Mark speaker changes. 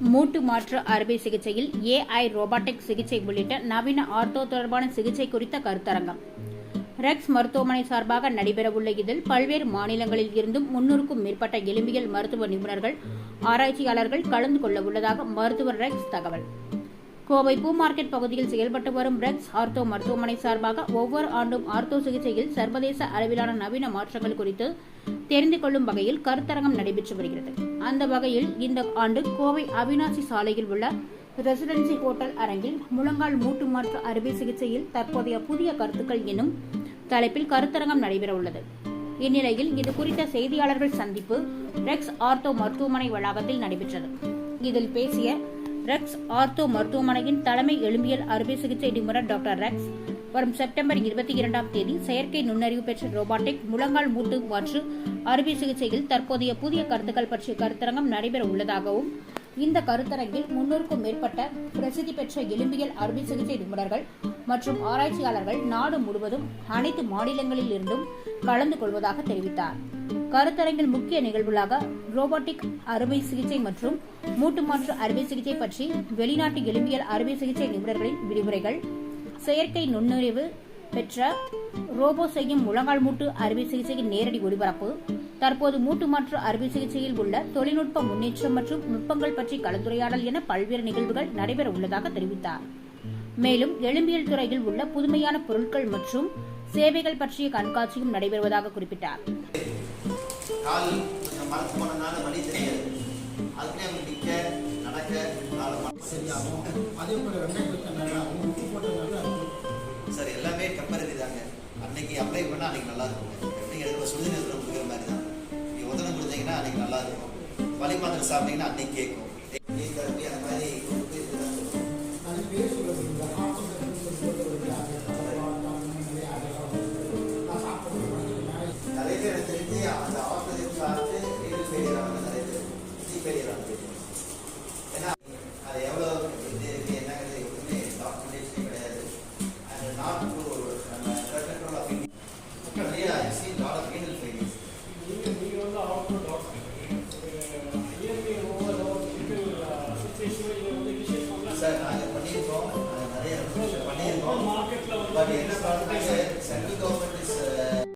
Speaker 1: மூட்டு மாற்று அறுவை சிகிச்சையில் ஏஐ ரோபாட்டிக் சிகிச்சை உள்ளிட்ட நவீன ஆர்த்தோ தொடர்பான சிகிச்சை குறித்த கருத்தரங்கம். ரெக்ஸ் மருத்துவமனை சார்பாக நடைபெறவுள்ள இதில் பல்வேறு மாநிலங்களில் இருந்தும் முன்னூறுக்கும் மேற்பட்ட எலும்பியல் மருத்துவ நிபுணர்கள் ஆராய்ச்சியாளர்கள் கலந்து கொள்ள உள்ளதாக மருத்துவர் ரெக்ஸ் தகவல். கோவை பூ மார்க்கெட் பகுதியில் செயல்பட்டு வரும் ரெக்ஸ் ஆர்த்தோ மருத்துவமனை சார்பாக ஒவ்வொரு ஆண்டும் ஆர்த்தோ சிகிச்சையில் சர்வதேச அளவிலான நவீன மாற்றங்கள் குறித்து தெரிந்து கொள்ளும் வகையில் கருத்தரங்கம் நடைபெற்று வருகிறது. அந்த வகையில் இந்த ஆண்டு கோவை அவினாசி சாலையில் உள்ள ரெசிடென்சி ஹோட்டல் அரங்கில் முழங்கால் மூட்டு மாற்று அறுவை சிகிச்சையில் தற்போதைய புதிய கருத்துக்கள் எனும் தலைப்பில் கருத்தரங்கம் நடைபெற உள்ளது. இந்நிலையில் இது குறித்த செய்தியாளர்கள் சந்திப்பு ரெக்ஸ் ஆர்த்தோ மருத்துவமனை வளாகத்தில் நடைபெற்றது. இதில் பேசிய ரெக்ஸ் ஆர்த்தோ மருத்துவமனையின் தலைமை எலும்பியல் அறுவை சிகிச்சை நிபுணர் டாக்டர் ரெக்ஸ். வரும் செப்டம்பர் இருபத்தி இரண்டாம் தேதி செயற்கை நுண்ணறிவு பெற்ற ரோபாட்டிக் முழங்கால் மூட்டு மாற்று அறுவை சிகிச்சையில் தற்போதைய புதிய கருத்துக்கள் பற்றிய கருத்தரங்கம் நடைபெற உள்ளதாகவும் இந்த கருத்தரங்கில் முன்னூறுக்கும் மேற்பட்ட பிரசித்தி பெற்ற எலும்பியல் அறுவை சிகிச்சை நிபுணர்கள் மற்றும் ஆராய்ச்சியாளர்கள் நாடு முழுவதும் அனைத்து மாநிலங்களில் இருந்தும் கலந்து கொள்வதாக தெரிவித்தார். கருத்தரங்கில் முக்கிய நிகழ்வுகளாக ரோபோட்டிக் அறுவை சிகிச்சை மற்றும் மூட்டு மாற்று அறுவை சிகிச்சை பற்றி வெளிநாட்டு எலும்பியல் அறுவை சிகிச்சை நிபுணர்களின் விரிவுரைகள் செயற்கை நுண்ணறிவு பெற்ற ரோபோ செய்யும் முழங்கால் மூட்டு அறுவை சிகிச்சையின் நேரடி ஒளிபரப்பு தற்போது மூட்டு மாற்று அறுவை சிகிச்சையில் உள்ள தொழில்நுட்ப முன்னேற்றம் மற்றும் நுட்பங்கள் பற்றி கலந்துரையாடல் என பல்வேறு நிகழ்வுகள் நடைபெற உள்ளதாக தெரிவித்தார். மேலும் எலும்பியல் துறையில் உள்ள புதுமையான பொருட்கள் மற்றும் சேவைகள் பற்றிய கண்காட்சியும் நடைபெறுவதாக குறிப்பிட்டார்.
Speaker 2: கால் கொஞ்சம் மரத்து போனதுனால வலி தெரியாது. அதுக்குள்ளே அவங்க நிற்க நடக்க.
Speaker 3: சரியாகும். அதே போல் வெங்காயம் உப்பு போட்ட நல்லா இருக்கும்
Speaker 2: சார் எல்லாமே டெம்பரரி தாங்க. அன்னைக்கு அப்ளை பண்ணால் அன்னைக்கு நல்லா இருக்கும் நீங்கள் எடுக்கிற சுடுதி நேரத்தில் கொடுக்குற மாதிரி தான் நீங்கள் உதனம் கொடுத்தீங்கன்னா அன்னைக்கு நல்லா இருக்கும் வலி மாத்திரை சாப்பிட்டீங்கன்னா அன்னைக்கு கேட்கும். தரப்பி அந்த மாதிரி கொடுத்து இதுதான் சொல்லுவோம். சார் நாங்கள் பண்ணியிருக்கோம் நிறைய ரெவல்யூஷன்
Speaker 4: பண்ணியிருக்கோம்
Speaker 2: பட் என்ன பண்ணுறது சென்ட்ரல் கவர்மெண்ட்